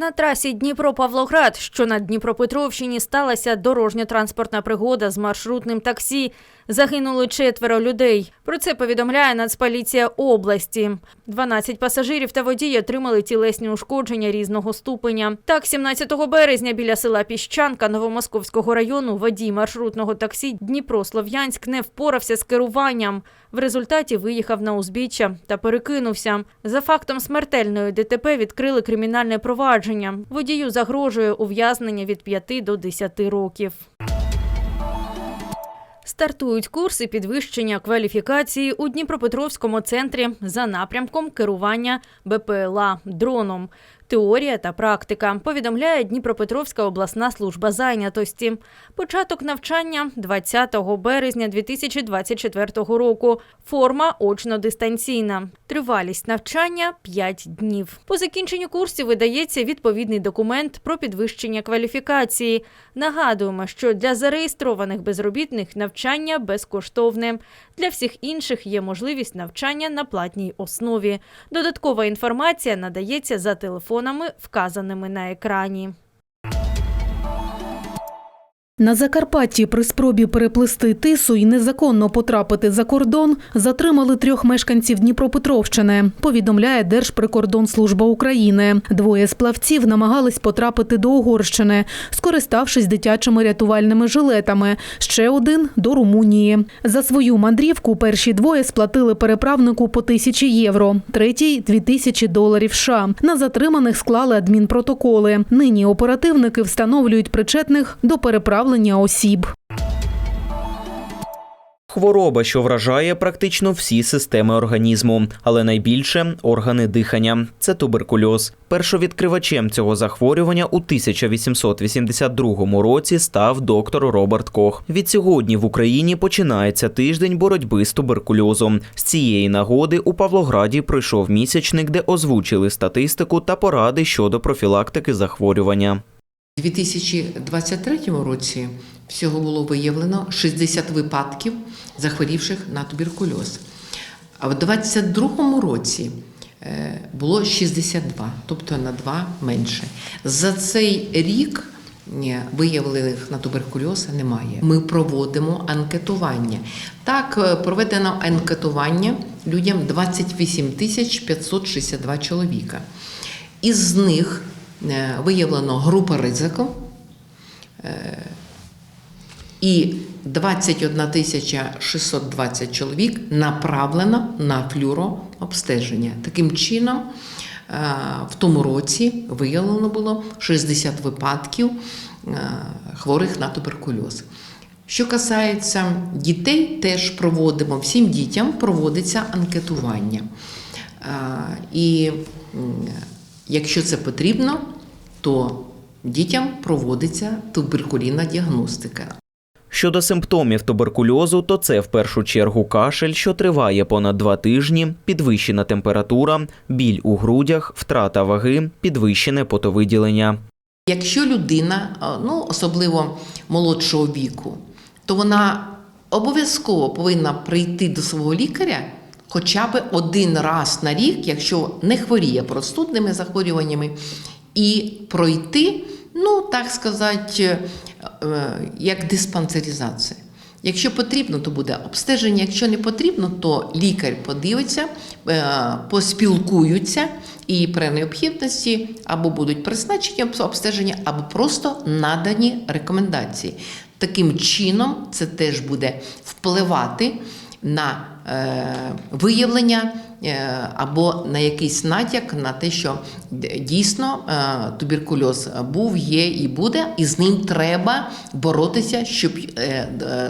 На трасі Дніпро-Павлоград, що на Дніпропетровщині, сталася дорожньо-транспортна пригода з маршрутним таксі. Загинули четверо людей. Про це повідомляє Нацполіція області. 12 пасажирів та водій отримали тілесні ушкодження різного ступеня. Так, 17 березня біля села Піщанка Новомосковського району водій маршрутного таксі Дніпро-Слов'янськ не впорався з керуванням. В результаті виїхав на узбіччя та перекинувся. За фактом смертельної ДТП відкрили кримінальне провадження. Водію загрожує ув'язнення від 5 до 10 років. Стартують курси підвищення кваліфікації у Дніпропетровському центрі за напрямком керування БПЛА дроном. Теорія та практика повідомляє Дніпропетровська обласна служба зайнятості. Початок навчання 20 березня 2024 року. Форма очно-дистанційна. Тривалість навчання 5 днів. По закінченню курсів видається відповідний документ про підвищення кваліфікації. Нагадуємо, що для зареєстрованих безробітних навчання безкоштовне. Для всіх інших є можливість навчання на платній основі. Додаткова інформація надається за телефонами, вказаними на екрані. На Закарпатті при спробі переплисти тису і незаконно потрапити за кордон затримали трьох мешканців Дніпропетровщини. Повідомляє Держприкордонслужба України. Двоє з плавців намагались потрапити до Угорщини, скориставшись дитячими рятувальними жилетами. Ще один до Румунії. За свою мандрівку перші двоє сплатили переправнику по тисячі євро, третій дві тисячі доларів. США. На затриманих склали адмінпротоколи. Нині оперативники встановлюють причетних до переправлення осіб. Хвороба, що вражає практично всі системи організму, але найбільше органи дихання. Це туберкульоз. Першовідкривачем цього захворювання у 1882 році став доктор Роберт Кох. Відсьогодні в Україні починається тиждень боротьби з туберкульозом. З цієї нагоди у Павлограді пройшов місячник, де озвучили статистику та поради щодо профілактики захворювання. У 2023 році всього було виявлено 60 випадків захворівших на туберкульоз. А в 2022 році е, було 62, тобто на 2 менше. За цей рік виявлених на туберкульоз немає. Ми проводимо анкетування. Так, е, проведено анкетування людям 28 тисяч 562 чоловіка. Із них виявлено група ризику е, і 21 тисяча 620 чоловік направлено на флюрообстеження. Таким чином, е, в тому році виявлено було 60 випадків е, хворих на туберкульоз. Що касається дітей, теж проводимо всім дітям проводиться анкетування. Е, І якщо це потрібно, то дітям проводиться туберкулінна діагностика. Щодо симптомів туберкульозу, то це в першу чергу кашель, що триває понад два тижні, підвищена температура, біль у грудях, втрата ваги, підвищене потовиділення. Якщо людина, ну особливо молодшого віку, то вона обов'язково повинна прийти до свого лікаря хоча б один раз на рік, якщо не хворіє простудними захворюваннями, і пройти, ну так сказати, е, як диспансеризація. Якщо потрібно, то буде обстеження. Якщо не потрібно, то лікар подивиться, е, поспілкуються і при необхідності або будуть призначені обстеження, або просто надані рекомендації. Таким чином, це теж буде впливати на е, виявлення е, або на якийсь натяк на те, що дійсно е, туберкульоз був, є і буде, і з ним треба боротися, щоб е,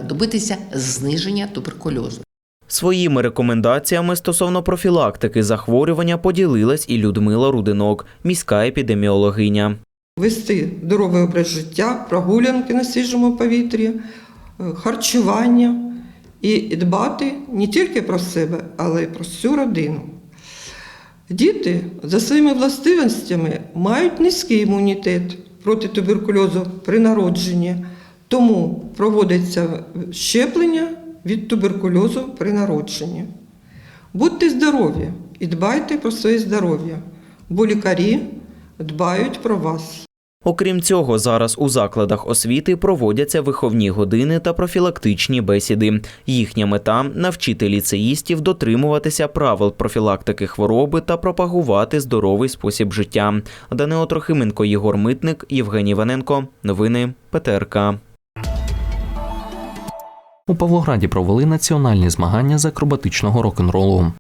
добитися зниження туберкульозу. Своїми рекомендаціями стосовно профілактики захворювання поділилась і Людмила Рудинок, міська епідеміологиня. вести здоровий образ життя, прогулянки на свіжому повітрі, харчування і дбати не тільки про себе, але й про всю родину. Діти за своїми властивостями мають низький імунітет проти туберкульозу при народженні, тому проводиться щеплення від туберкульозу при народженні. Будьте здорові і дбайте про своє здоров'я, бо лікарі дбають про вас. Окрім цього, зараз у закладах освіти проводяться виховні години та профілактичні бесіди. Їхня мета навчити ліцеїстів дотримуватися правил профілактики хвороби та пропагувати здоровий спосіб життя. Данило Трохименко, Єгор Митник, Євгеній Ваненко. Новини ПТРК. У Павлограді провели національні змагання з акробатичного рок-н-ролу.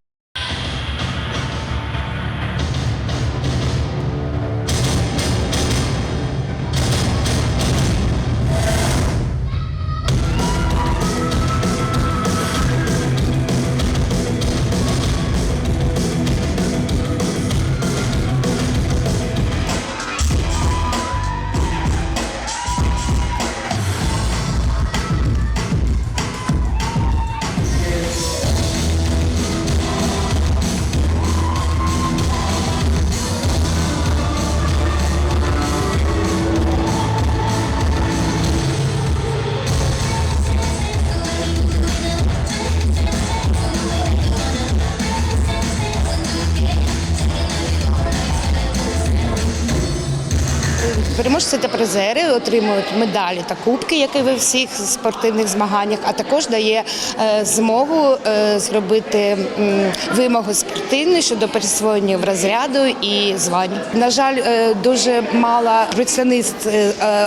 Переможці та призери отримують медалі та кубки, як і в всіх спортивних змаганнях, а також дає е, змогу е, зробити м, вимогу спортивну щодо присвоєння в розряду і звань. На жаль, е, дуже мало представництв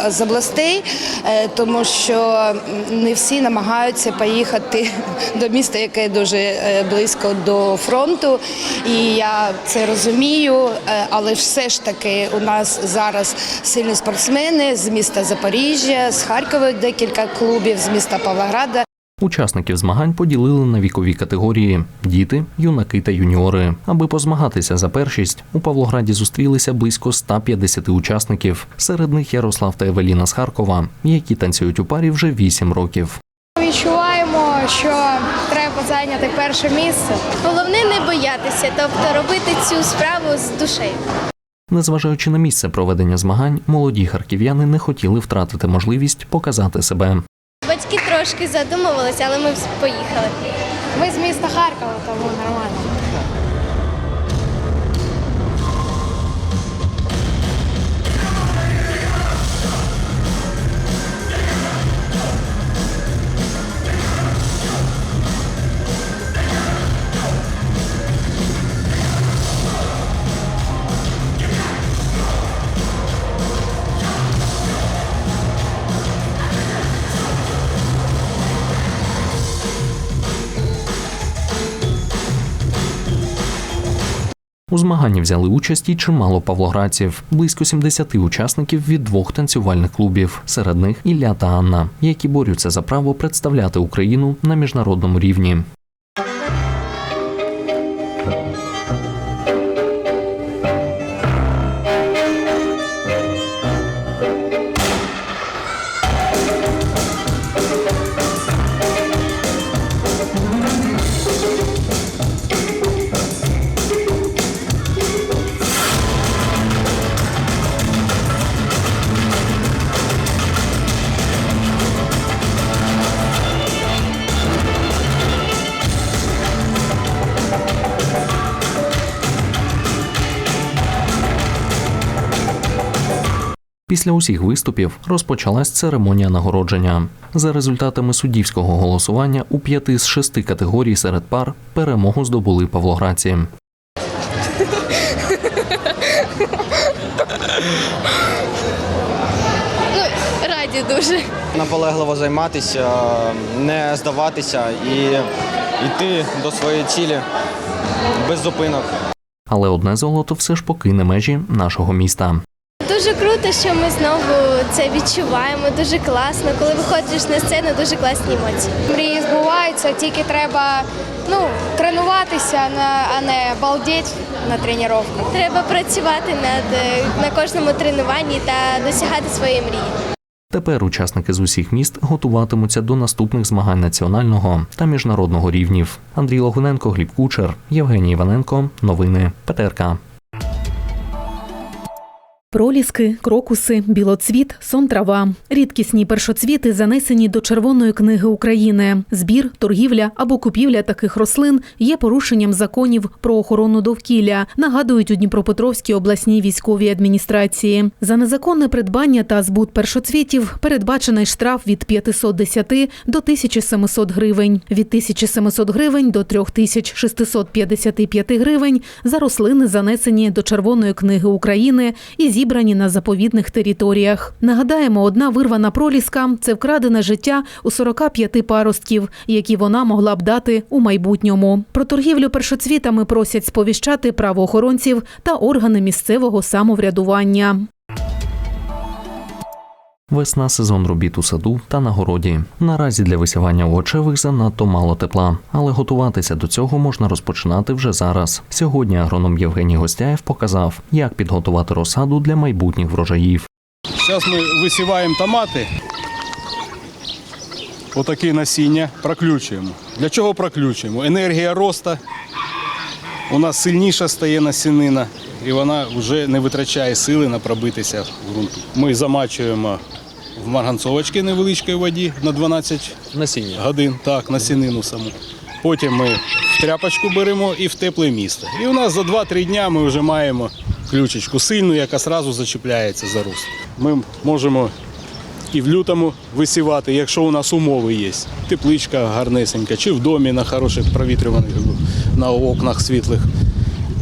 з областей, тому що не всі намагаються поїхати до міста, яке дуже близько до фронту. І я це розумію, але все ж таки у нас зараз сильні спортсмени з міста Запоріжжя, з Харкова декілька клубів, з міста Павлограда. Учасників змагань поділили на вікові категорії: діти, юнаки та юніори. Аби позмагатися за першість, у Павлограді зустрілися близько 150 учасників. Серед них Ярослав та Евеліна з Харкова, які танцюють у парі вже 8 років. Відчуваємо, що треба зайняти перше місце. Головне не боятися, тобто робити цю справу з душею. Незважаючи на місце проведення змагань, молоді харків'яни не хотіли втратити можливість показати себе. Батьки трошки задумувалися, але ми поїхали. Ми з міста Харкова, тому нормально. У змаганні взяли участь і чимало павлоградців, близько 70 учасників від двох танцювальних клубів. Серед них Ілля та Анна, які борються за право представляти Україну на міжнародному рівні. Після усіх виступів розпочалась церемонія нагородження. За результатами суддівського голосування у п'яти з шести категорій серед пар перемогу здобули павлоградці. Ну, раді дуже. наполегливо займатися, не здаватися і йти до своєї цілі без зупинок. Але одне золото все ж покине межі нашого міста. Дуже круто, що ми знову це відчуваємо. Дуже класно. Коли виходиш на сцену, дуже класні емоції. Мрії збуваються, тільки треба ну, тренуватися, на- а не балдеть на тренуваннях. Треба працювати над е, на кожному тренуванні та досягати своєї мрії. Тепер учасники з усіх міст готуватимуться до наступних змагань національного та міжнародного рівнів. Андрій Логуненко, Гліб Кучер, Євгеній Іваненко. Новини ПТРК. Проліски, крокуси, білоцвіт, сон трава. Рідкісні першоцвіти занесені до Червоної книги України. Збір, торгівля або купівля таких рослин є порушенням законів про охорону довкілля, нагадують у Дніпропетровській обласній військовій адміністрації. За незаконне придбання та збут першоцвітів передбачений штраф від 510 до 1700 гривень, від 1700 гривень до 3655 гривень за рослини, занесені до Червоної книги України і зібрані на заповідних територіях. Нагадаємо, одна вирвана проліска це вкрадене життя у 45 паростків, які вона могла б дати у майбутньому. Про торгівлю першоцвітами просять сповіщати правоохоронців та органи місцевого самоврядування. Весна сезон робіт у саду та на городі. Наразі для висівання овочевих занадто мало тепла, але готуватися до цього можна розпочинати вже зараз. Сьогодні агроном Євгеній Гостяєв показав, як підготувати розсаду для майбутніх врожаїв. Зараз ми висіваємо томати. Отакі насіння проключуємо. Для чого проключуємо? Енергія росту. У нас сильніша стає насінина, і вона вже не витрачає сили на пробитися в ґрунт. Ми замачуємо в марганцовочки невеличкої воді на 12 Насіння. годин, так, насінину саму. Потім ми в тряпочку беремо і в тепле місце. І у нас за 2-3 дня ми вже маємо ключечку сильну, яка одразу зачіпляється за руст. Ми можемо і в лютому висівати, якщо у нас умови є. Тепличка гарнесенька, чи в домі на хороших провітрюваних на окнах світлих.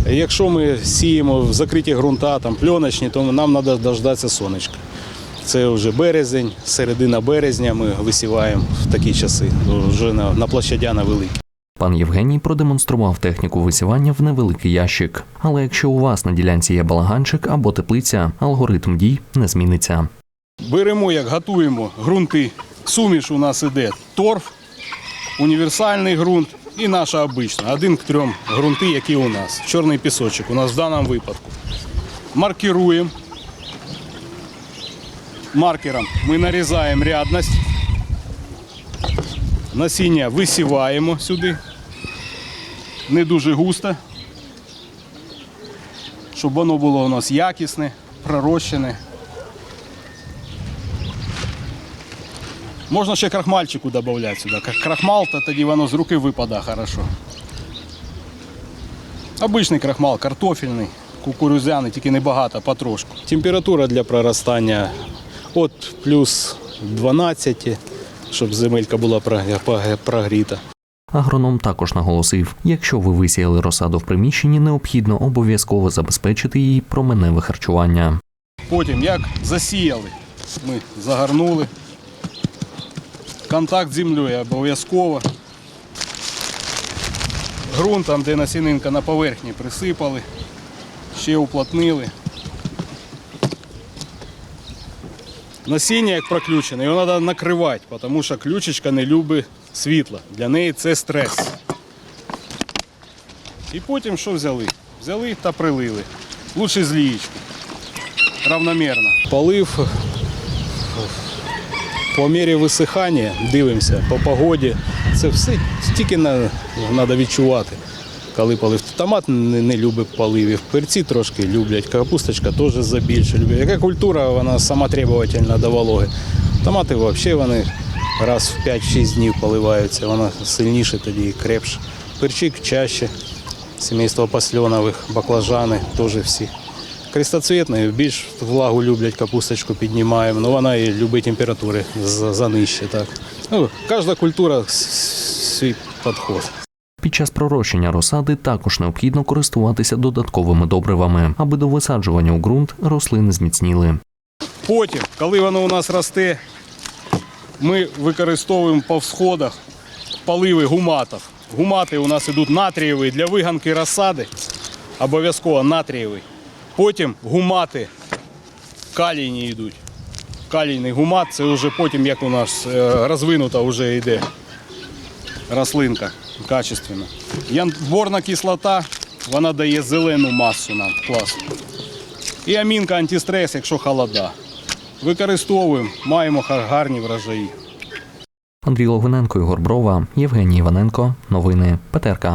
Якщо ми сіємо в закриті ґрунта, там пленочні, то нам треба дождатися сонечка. Це вже березень, середина березня ми висіваємо в такі часи, вже на, на площадя на великі. Пан Євгеній продемонстрував техніку висівання в невеликий ящик. Але якщо у вас на ділянці є балаганчик або теплиця, алгоритм дій не зміниться. Беремо, як готуємо ґрунти. Суміш у нас іде торф, універсальний ґрунт і наша обична. Один к трьом ґрунти, які у нас. Чорний пісочок у нас в даному випадку. Маркируємо. Маркером ми нарізаємо рядність. Насіння висіваємо сюди. Не дуже густо. Щоб воно було у нас якісне, пророщене. Можна ще крахмальчику додати сюди. Крахмал, то тоді воно з руки випадає хорошо. Обичний крахмал, картофельний, кукурузяний, тільки небагато, потрошку. Температура для проростання від плюс 12, щоб земелька була прогріта. Агроном також наголосив: якщо ви висіяли розсаду в приміщенні, необхідно обов'язково забезпечити її променеве харчування. Потім, як засіяли, ми загорнули. Контакт з землею обов'язково. Грунт, там, де насінинка на поверхні, присипали, ще уплотнили. Насіння як проключене, його треба накривати, тому що ключечка не любить світла. Для неї це стрес. І потім що взяли? Взяли та прилили. Лучше з лієчки равномірно. Полив по мірі висихання дивимося по погоді. Це все тільки треба відчувати. Коли полив томат не, не любить поливів, перці трошки люблять, капусточка теж забільше любить. Яка культура, вона сама требовательна до вологи. Томати взагалі вони раз в 5-6 днів поливаються, вона сильніше тоді і крепше. Перчик чаще, сімейство пасльонових, баклажани теж всі. Крестоцвітний, більш влагу люблять, капусточку піднімаємо, але вона і любить температури за- занижче. Так. Ну, кожна культура свій підход. Під час пророщення розсади також необхідно користуватися додатковими добривами, аби до висаджування у ґрунт рослини зміцніли. Потім, коли воно у нас росте, ми використовуємо по всходах поливи гуматів. Гумати у нас йдуть натрієві для виганки розсади, обов'язково натрієвий. Потім гумати калійні йдуть. Калійний гумат це вже потім, як у нас е, розвинута вже йде рослинка качественна. Янборна кислота, вона дає зелену масу нам класно. І амінка антистрес, якщо холода. Використовуємо, маємо гарні врожаї. Андрій Логвиненко, Ігор Брова, Євгеній Іваненко. Новини ПТРК.